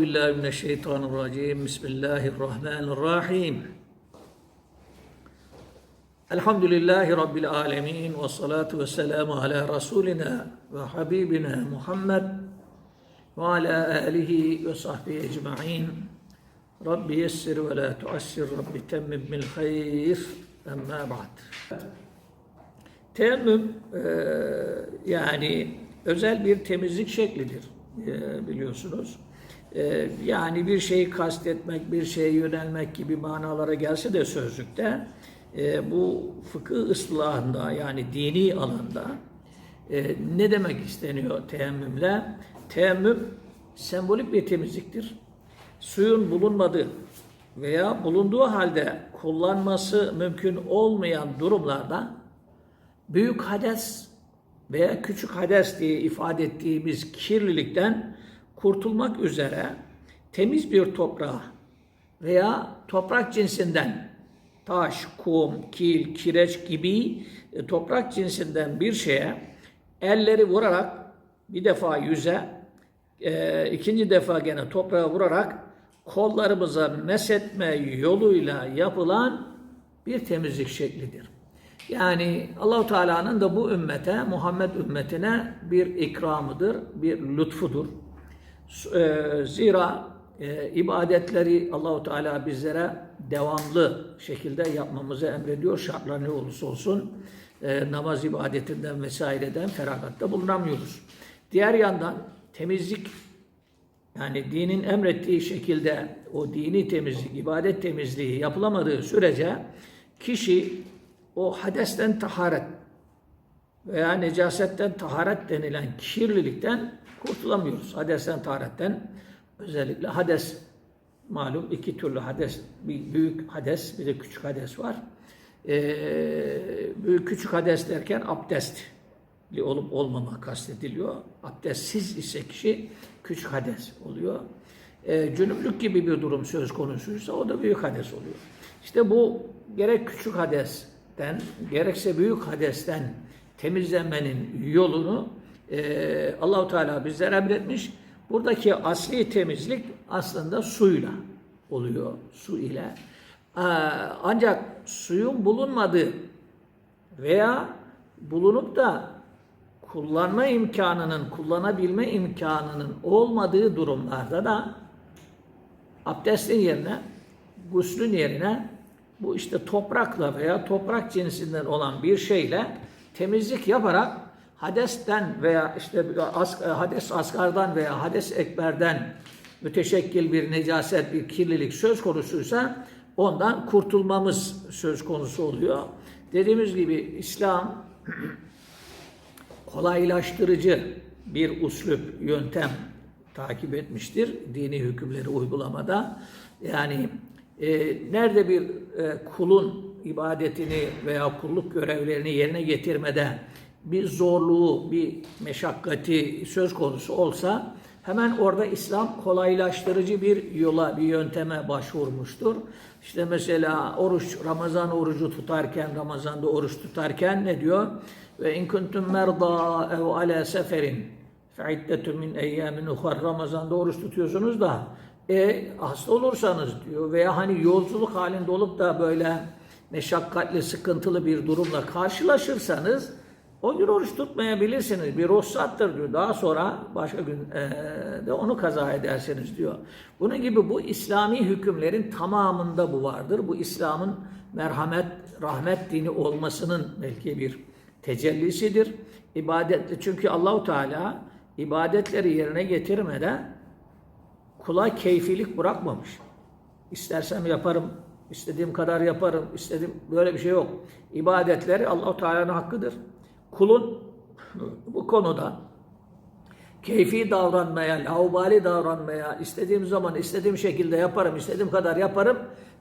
billahi mineşşeytanirracim. Bismillahirrahmanirrahim. Elhamdülillahi Rabbil alemin ve salatu ve selamu ala Rasulina ve Habibina Muhammed ve ala alihi ve sahbihi ecma'in. Rabbi yessir ve la tuassir Rabbi temmim bil hayr emma ba'd. Temmüm e, yani özel bir temizlik şeklidir e, biliyorsunuz. E, yani bir şeyi kastetmek, bir şeye yönelmek gibi manalara gelse de sözlükte e, bu fıkıh ıslahında yani dini alanda e, ne demek isteniyor teyemmümle? Teyemmüm sembolik bir temizliktir. Suyun bulunmadığı veya bulunduğu halde kullanması mümkün olmayan durumlarda büyük hades veya küçük hades diye ifade ettiğimiz kirlilikten kurtulmak üzere temiz bir toprağa veya toprak cinsinden taş, kum, kil, kireç gibi e, toprak cinsinden bir şeye elleri vurarak bir defa yüze, e, ikinci defa gene toprağa vurarak kollarımıza mesetme yoluyla yapılan bir temizlik şeklidir. Yani Allahu Teala'nın da bu ümmete, Muhammed ümmetine bir ikramıdır, bir lütfudur. E, Zira e, ibadetleri Allahu Teala bizlere devamlı şekilde yapmamızı emrediyor. Şartlar ne olursa olsun e, namaz ibadetinden vesaireden feragatta bulunamıyoruz. Diğer yandan temizlik yani dinin emrettiği şekilde o dini temizlik, ibadet temizliği yapılamadığı sürece kişi o hadesten taharet veya necasetten taharet denilen kirlilikten kurtulamıyoruz. Hadesten taharetten özellikle hades malum iki türlü hades, bir büyük hades bir de küçük hades var. Ee, küçük hades derken abdestli olup olmama kastediliyor. Abdestsiz ise kişi küçük hades oluyor. Ee, cünüplük gibi bir durum söz konusuysa o da büyük hades oluyor. İşte bu gerek küçük hadesten gerekse büyük hadesten temizlenmenin yolunu e, Allahu Teala bizlere emretmiş. Buradaki asli temizlik aslında suyla oluyor, su ile. Ee, ancak suyun bulunmadığı veya bulunup da kullanma imkanının, kullanabilme imkanının olmadığı durumlarda da abdestin yerine, guslün yerine bu işte toprakla veya toprak cinsinden olan bir şeyle temizlik yaparak hadesten veya işte hades asgardan veya hades ekberden müteşekkil bir necaset, bir kirlilik söz konusuysa ondan kurtulmamız söz konusu oluyor. Dediğimiz gibi İslam kolaylaştırıcı bir uslup, yöntem takip etmiştir dini hükümleri uygulamada. Yani e, nerede bir e, kulun ibadetini veya kulluk görevlerini yerine getirmede bir zorluğu, bir meşakkati söz konusu olsa hemen orada İslam kolaylaştırıcı bir yola, bir yönteme başvurmuştur. İşte mesela oruç, Ramazan orucu tutarken, Ramazan'da oruç tutarken ne diyor? Ve in kuntum merda ev ala seferin fe'iddetun min eyyamin uhar. Ramazan'da oruç tutuyorsunuz da e, hasta olursanız diyor veya hani yolculuk halinde olup da böyle meşakkatli, sıkıntılı bir durumla karşılaşırsanız o gün oruç tutmayabilirsiniz. Bir ruhsattır diyor. Daha sonra başka gün e, de onu kaza edersiniz diyor. Bunun gibi bu İslami hükümlerin tamamında bu vardır. Bu İslam'ın merhamet, rahmet dini olmasının belki bir tecellisidir. İbadetli çünkü Allahu Teala ibadetleri yerine getirmeden kula keyfilik bırakmamış. İstersem yaparım, istediğim kadar yaparım, istediğim böyle bir şey yok. İbadetleri Allahu Teala'nın hakkıdır. Kulun bu konuda keyfi davranmaya, laubali davranmaya, istediğim zaman istediğim şekilde yaparım, istediğim kadar yaparım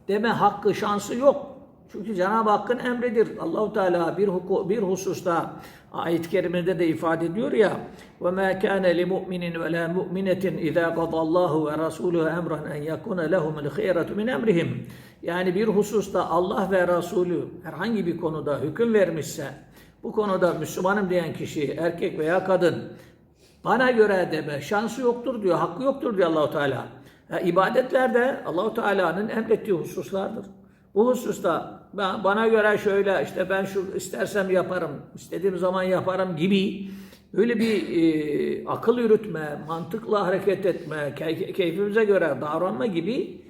deme hakkı, şansı yok. Çünkü Cenab-ı Hakk'ın emridir. Allahu Teala bir huku, bir hususta ayet-i kerimede de ifade ediyor ya ve ma kana li mu'minin ve la mu'minetin iza qadallahu ve rasuluhu emran en yekuna lehumul khiyaratu min emrihim. Yani bir hususta Allah ve Resulü herhangi bir konuda hüküm vermişse bu konuda Müslümanım diyen kişi erkek veya kadın bana göre deme şansı yoktur diyor, hakkı yoktur diyor Allahu Teala. Ha, ibadetler de Allahu Teala'nın emrettiği hususlardır. Bu hususta bana göre şöyle işte ben şu istersem yaparım, istediğim zaman yaparım gibi böyle bir e, akıl yürütme, mantıkla hareket etme, key- keyfimize göre davranma gibi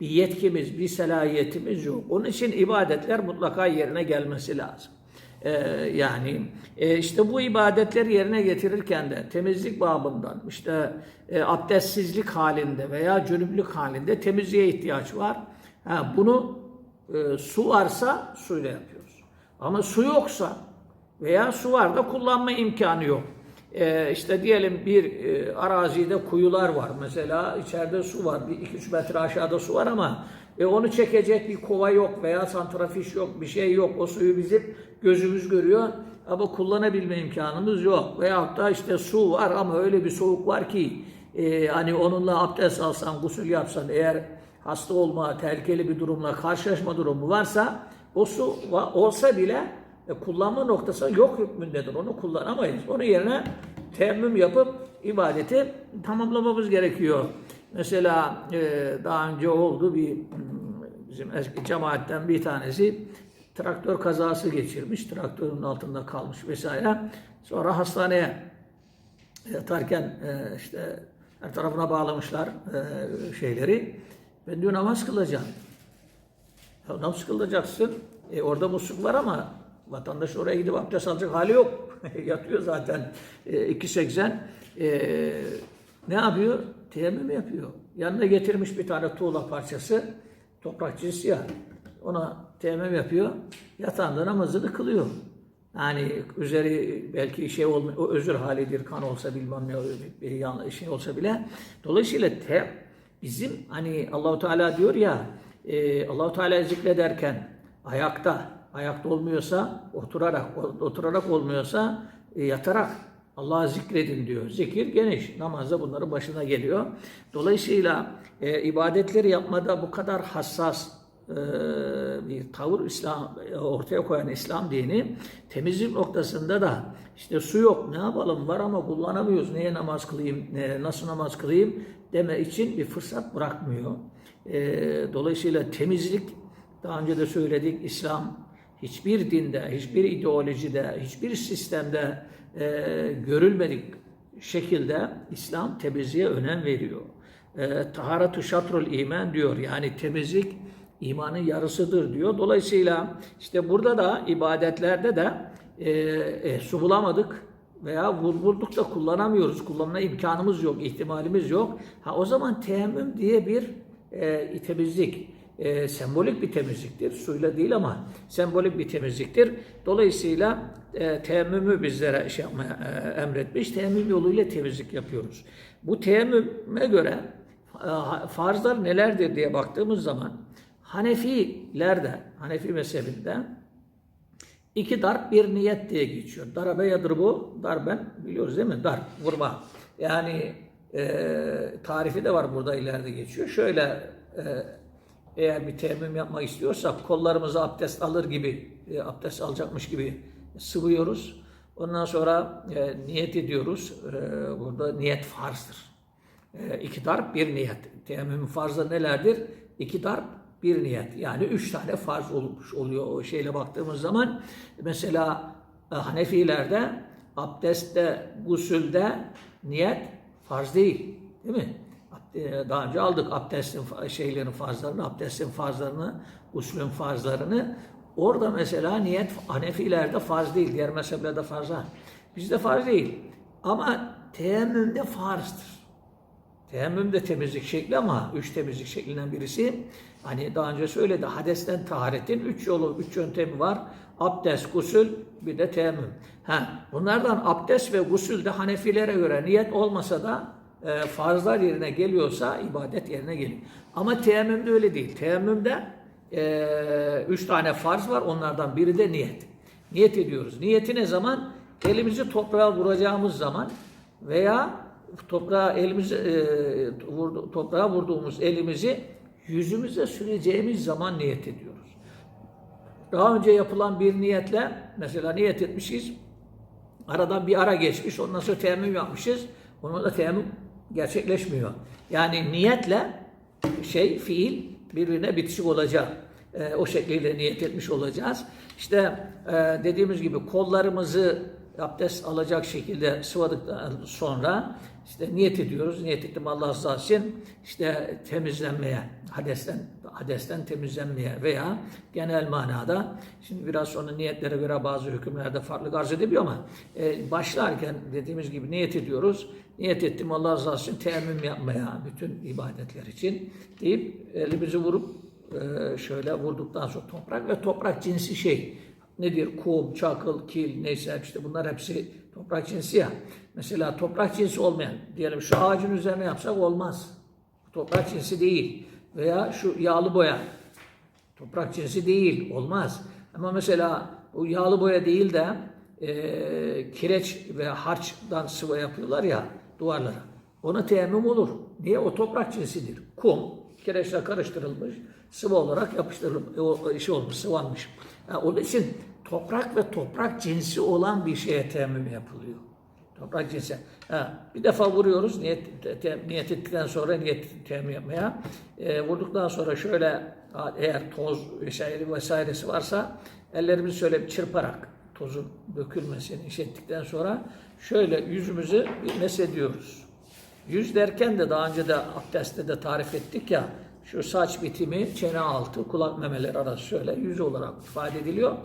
bir yetkimiz, bir selahiyetimiz yok. Onun için ibadetler mutlaka yerine gelmesi lazım. Ee, yani e, işte bu ibadetleri yerine getirirken de temizlik babından işte e, abdestsizlik halinde veya cünüplük halinde temizliğe ihtiyaç var. Ha, bunu e, su varsa suyla yapıyoruz. Ama su yoksa veya su var da kullanma imkanı yok. E, işte diyelim bir e, arazide kuyular var. Mesela içeride su var. Bir 2-3 metre aşağıda su var ama e, onu çekecek bir kova yok veya santrafiş yok, bir şey yok. O suyu bizim gözümüz görüyor ama kullanabilme imkanımız yok. Veyahut da işte su var ama öyle bir soğuk var ki e, hani onunla abdest alsan, gusül yapsan eğer hasta olma, tehlikeli bir durumla karşılaşma durumu varsa o su olsa bile e, kullanma noktası yok hükmündedir. Onu kullanamayız. Onun yerine temmüm yapıp ibadeti tamamlamamız gerekiyor. Mesela e, daha önce oldu bir hmm, bizim eski cemaatten bir tanesi traktör kazası geçirmiş. Traktörün altında kalmış vesaire. Sonra hastaneye yatarken e, işte her tarafına bağlamışlar şeyleri. Ben diyor namaz kılacağım. Ya namaz kılacaksın. E, orada musluk var ama vatandaş oraya gidip abdest alacak hali yok. Yatıyor zaten e, 2.80. E, ne yapıyor? Teyemmüm yapıyor. Yanına getirmiş bir tane tuğla parçası. Toprak cinsi ya. Ona teyemmüm yapıyor. Yatağında namazını kılıyor. Yani üzeri belki şey olmuyor, o özür halidir, kan olsa bilmem ne, şey olsa bile. Dolayısıyla te, bizim hani Allahu Teala diyor ya, e, Allahu Teala zikrederken ayakta, ayakta olmuyorsa oturarak, oturarak olmuyorsa e, yatarak Allah'ı zikredin diyor. Zikir geniş. Namazda bunların başına geliyor. Dolayısıyla e, ibadetleri yapmada bu kadar hassas e, bir tavır İslam ortaya koyan İslam dini temizlik noktasında da işte su yok ne yapalım var ama kullanamıyoruz. Neye namaz kılayım, ne, nasıl namaz kılayım deme için bir fırsat bırakmıyor. E, dolayısıyla temizlik daha önce de söyledik İslam hiçbir dinde, hiçbir ideolojide, hiçbir sistemde e, görülmedik şekilde İslam temizliğe önem veriyor. E, taharatu şatrul iman diyor. Yani temizlik imanın yarısıdır diyor. Dolayısıyla işte burada da ibadetlerde de e, e, su bulamadık veya vur- bulduk da kullanamıyoruz. Kullanma imkanımız yok, ihtimalimiz yok. Ha o zaman teyemmüm diye bir e, temizlik e, sembolik bir temizliktir. Suyla değil ama sembolik bir temizliktir. Dolayısıyla e, teyemmümü bizlere şey yapmaya e, emretmiş. Teyemmüm yoluyla temizlik yapıyoruz. Bu teyemmüme göre e, farzlar nelerdir diye baktığımız zaman Hanefilerde, Hanefi mezhebinde iki darp bir niyet diye geçiyor. Darabe yadır bu, darben biliyoruz değil mi? Darp, vurma. Yani e, tarifi de var burada ileride geçiyor. Şöyle e, eğer bir teyemmüm yapmak istiyorsak kollarımızı abdest alır gibi, e, abdest alacakmış gibi sıvıyoruz. Ondan sonra e, niyet ediyoruz. E, burada niyet farzdır. E, iki darp bir niyet. Teyemmüm farzı nelerdir? İki darp bir niyet. Yani üç tane farz olmuş oluyor o şeyle baktığımız zaman. Mesela e, Hanefilerde abdestte, gusülde niyet farz değil. Değil mi? Abde- Daha önce aldık abdestin şeylerin farzlarını, abdestin farzlarını, guslün farzlarını. Orada mesela niyet Hanefilerde farz değil, diğer mezheplerde farz var. Bizde farz değil. Ama teyemmümde farzdır. Teyemmüm temizlik şekli ama üç temizlik şeklinden birisi. Hani daha önce söyledi hadesten taharetin üç yolu, üç yöntemi var. Abdest, gusül, bir de teyemmüm. Ha, bunlardan abdest ve gusül de Hanefilere göre niyet olmasa da e, farzlar yerine geliyorsa ibadet yerine geliyor. Ama teyemmümde öyle değil. Teyemmümde e, üç tane farz var. Onlardan biri de niyet. Niyet ediyoruz. Niyeti ne zaman? Elimizi toprağa vuracağımız zaman veya toprağa elimizi e, vurdu, toprağa vurduğumuz elimizi yüzümüze süreceğimiz zaman niyet ediyoruz. Daha önce yapılan bir niyetle mesela niyet etmişiz. Aradan bir ara geçmiş. Ondan sonra teyemmüm yapmışız. Onun da teyemmüm gerçekleşmiyor. Yani niyetle şey, fiil birbirine bitişik olacak. E, o şekliyle niyet etmiş olacağız. İşte e, dediğimiz gibi kollarımızı abdest alacak şekilde sıvadıktan sonra işte niyet ediyoruz. Niyet ettim Allah rızası için işte temizlenmeye, hadesten hadesten temizlenmeye veya genel manada şimdi biraz sonra niyetlere göre bazı hükümlerde farklı arz edebiliyor ama e, başlarken dediğimiz gibi niyet ediyoruz. Niyet ettim Allah rızası için teyemmüm yapmaya bütün ibadetler için deyip elimizi vurup e, şöyle vurduktan sonra toprak ve toprak cinsi şey nedir? Kum, çakıl, kil neyse işte bunlar hepsi toprak cinsi ya. Mesela toprak cinsi olmayan diyelim şu ağacın üzerine yapsak olmaz. Toprak cinsi değil. Veya şu yağlı boya toprak cinsi değil. Olmaz. Ama mesela bu yağlı boya değil de e, kireç ve harçtan sıva yapıyorlar ya duvarlara. Ona teyemmüm olur. Niye? O toprak cinsidir. Kum, kireçle karıştırılmış, sıvı olarak yapıştırılmış, o o işi olmuş, sıvanmış. Ha, onun için toprak ve toprak cinsi olan bir şeye teyemmüm yapılıyor. Toprak cinsi. Ha, bir defa vuruyoruz niyet, te- niyet ettikten sonra niyet teyemmüm yapmaya. E, vurduktan sonra şöyle eğer toz vesaire vesairesi varsa ellerimizi şöyle bir çırparak tozun dökülmesini iş ettikten sonra şöyle yüzümüzü mesediyoruz. Yüz derken de daha önce de abdestte de tarif ettik ya şu saç bitimi, çene altı, kulak memeleri arası şöyle yüz olarak ifade ediliyor.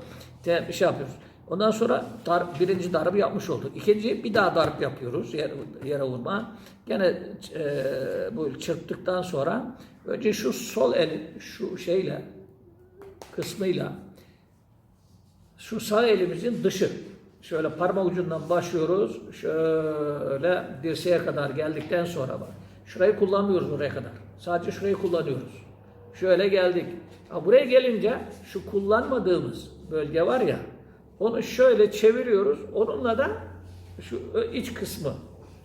De, bir şey yapıyoruz. Ondan sonra dar, birinci darbe yapmış olduk. İkinci bir daha darp yapıyoruz yere, yere vurma. Gene e, bu çırptıktan sonra önce şu sol el şu şeyle kısmıyla şu sağ elimizin dışı. Şöyle parmak ucundan başlıyoruz. Şöyle dirseğe kadar geldikten sonra bak. Şurayı kullanmıyoruz oraya kadar. Sadece şurayı kullanıyoruz. Şöyle geldik. Ha, buraya gelince şu kullanmadığımız bölge var ya onu şöyle çeviriyoruz. Onunla da şu iç kısmı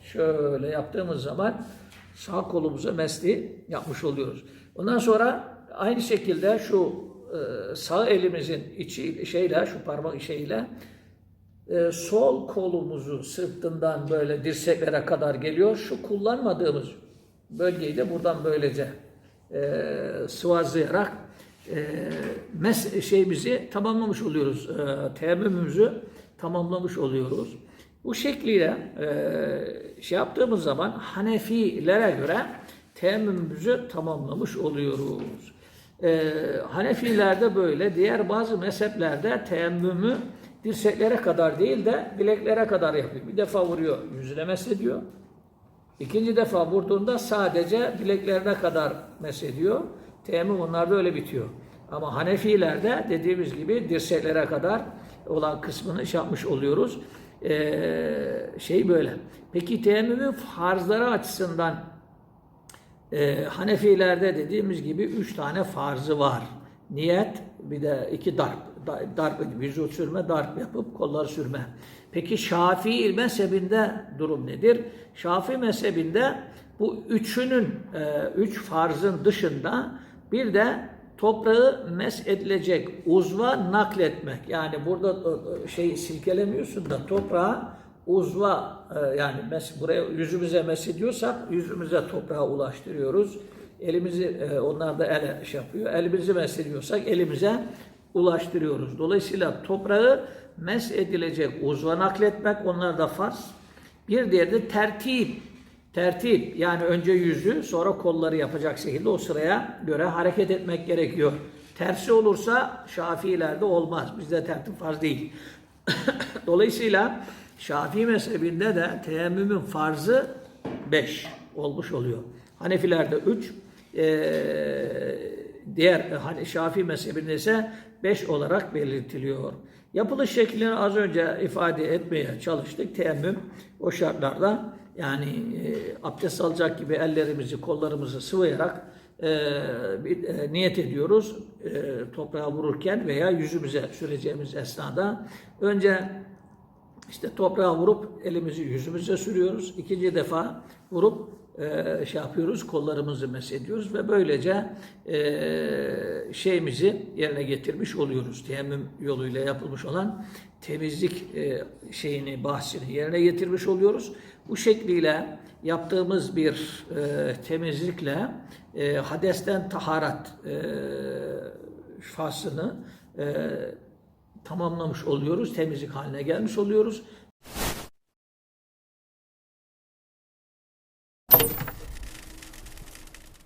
şöyle yaptığımız zaman sağ kolumuza mesli yapmış oluyoruz. Ondan sonra aynı şekilde şu e, sağ elimizin içi şeyle şu parmak şeyle e, sol kolumuzu sırtından böyle dirseklere kadar geliyor. Şu kullanmadığımız bölgeyi de buradan böylece e, sıvazlayarak e, mes şeyimizi tamamlamış oluyoruz. E, teyemmümümüzü tamamlamış oluyoruz. Bu şekliyle e, şey yaptığımız zaman Hanefilere göre teyemmümümüzü tamamlamış oluyoruz. E, Hanefilerde böyle, diğer bazı mezheplerde teyemmümü dirseklere kadar değil de bileklere kadar yapıyor. Bir defa vuruyor, yüzüne mesediyor. İkinci defa vurduğunda sadece bileklerine kadar mesediyor. Teyemmüm onlarda öyle bitiyor. Ama Hanefilerde dediğimiz gibi dirseklere kadar olan kısmını şey yapmış oluyoruz. Ee, şey böyle. Peki teyemmümün farzları açısından e, Hanefilerde dediğimiz gibi üç tane farzı var. Niyet, bir de iki darp. Da- Darp edip, yüzü sürme, darp yapıp kolları sürme. Peki Şafii mezhebinde durum nedir? Şafii mezhebinde bu üçünün, e, üç farzın dışında bir de toprağı mes edilecek uzva nakletmek. Yani burada şey silkelemiyorsun da toprağı uzva yani mes, buraya yüzümüze mesediyorsak yüzümüze toprağa ulaştırıyoruz. Elimizi e, onlar da ele şey yapıyor. Elimizi mesediyorsak elimize ulaştırıyoruz. Dolayısıyla toprağı mes edilecek uzva nakletmek onlar da farz. Bir diğeri de tertip. Tertip yani önce yüzü sonra kolları yapacak şekilde o sıraya göre hareket etmek gerekiyor. Tersi olursa Şafiilerde olmaz. Bizde tertip farz değil. Dolayısıyla Şafii mezhebinde de teyemmümün farzı 5 olmuş oluyor. Hanefilerde 3, diğer hani Şafii mezhebinde ise 5 olarak belirtiliyor. Yapılış şeklini az önce ifade etmeye çalıştık. Teyemmüm o şartlarda yani e, abdest alacak gibi ellerimizi, kollarımızı sıvayarak e, bir, e, niyet ediyoruz e, toprağa vururken veya yüzümüze süreceğimiz esnada. Önce işte toprağa vurup elimizi yüzümüze sürüyoruz. İkinci defa vurup e, şey yapıyoruz, kollarımızı mesediyoruz ve böylece e, şeyimizi yerine getirmiş oluyoruz. Teyemmüm yoluyla yapılmış olan temizlik e, şeyini, bahsini yerine getirmiş oluyoruz. Bu şekliyle yaptığımız bir e, temizlikle e, hadesten taharat e, tamamlamış oluyoruz, temizlik haline gelmiş oluyoruz